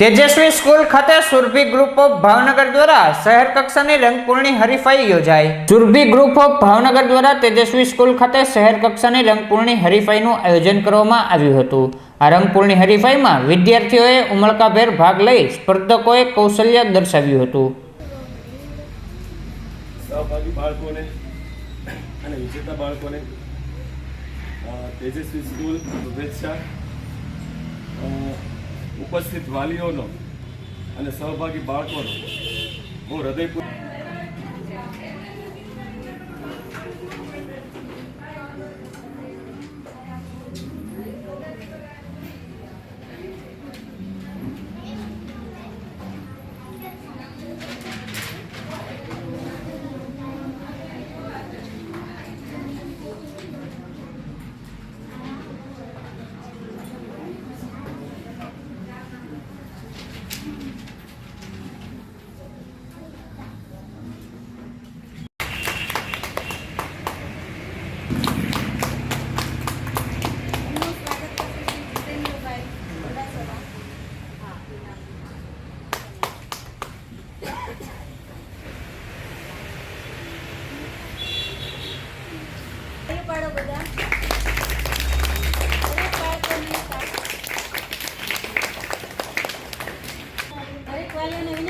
તેજસ્વી સ્કૂલ ખાતે Surabhi group of Bhavnagar દ્વારા શહેર કક્ષાની રંગપૂર્ણી હરીફાઈ યોજાઈ. સુરભી ગ્રુપ ઓફ ભાવનગર દ્વારા તેજસ્વી સ્કૂલ ખાતે શહેર કક્ષાની રંગપૂર્ણી હરીફાઈનું આયોજન કરવામાં આવ્યું હતું. આ રંગપૂર્ણી હરીફાઈમાં વિદ્યાર્થીઓએ ઉમળકાભેર ભાગ લઈ સ્પર્ધકોએ કૌશલ્ય દર્શાવ્યું હતું. બાળકોને ઉપસ્થિત વાલીઓનો અને સહભાગી બાળકોનો હું હૃદયપૂર્વક બધા. દરેક વાલીઓને